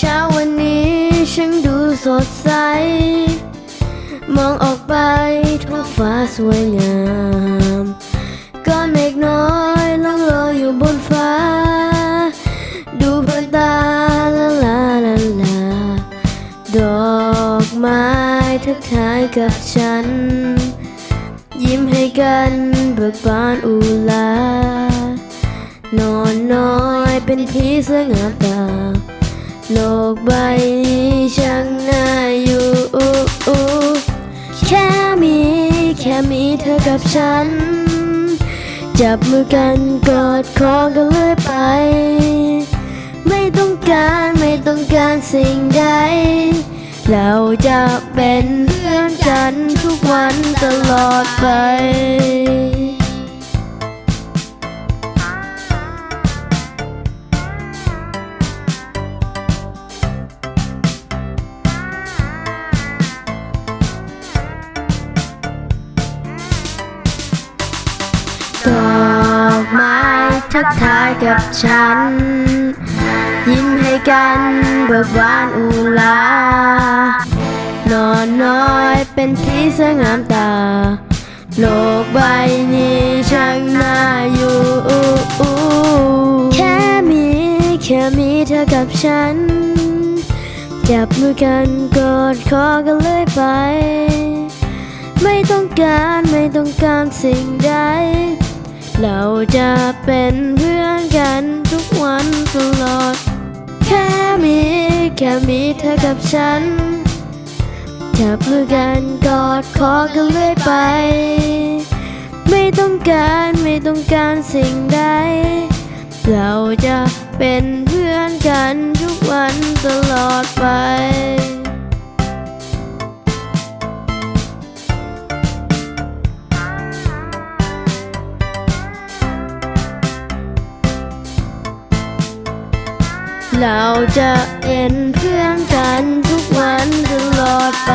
เช้าวันนี้ฉันดูสดใส มองออกไปท้องฟ้าสวยงามก้อนเมฆน้อยล่องลอยอยู่บนฟ้า ดูเพลินตาลาลาลาลา ดอกไม้ทักทายกับฉัน ยิ้มให้กันเบิกบานอุลานอนน้อยเป็นผีเสื้องามตา กใบนี้ช่างน่าอยู่ แค่มี แค่มีเธอกับฉัน จับมือกันกอดคอกันเลยไป ไม่ต้องการไม่ต้องการสิ่งใด เราจะเป็นเพื่อนกันทุกวันตลอดไป ไม้ทักทายกับฉัน ยิ้มให้กันเบิกบานอุลานอนน้อยเป็นที่สงามตา โลกใบนี้ช่างน่าอยู่แค่มีแค่มีเธอกับฉัน จับมือกันกอดคอกันเลยไป ไม่ต้องการไม่ต้องการสิ่งใด เราจะเป็นเพื่อนกันทุกวันตลอด แค่มีแค่มีเธอกับฉันจับมือกันกอดคอกันเรื่อยไป ไม่ต้องการไม่ต้องการสิ่งใด เราจะเป็นเพื่อนกันทุกวันตลอดไป เราจะเป็นเพื่อนกันทุกวันตลอดไป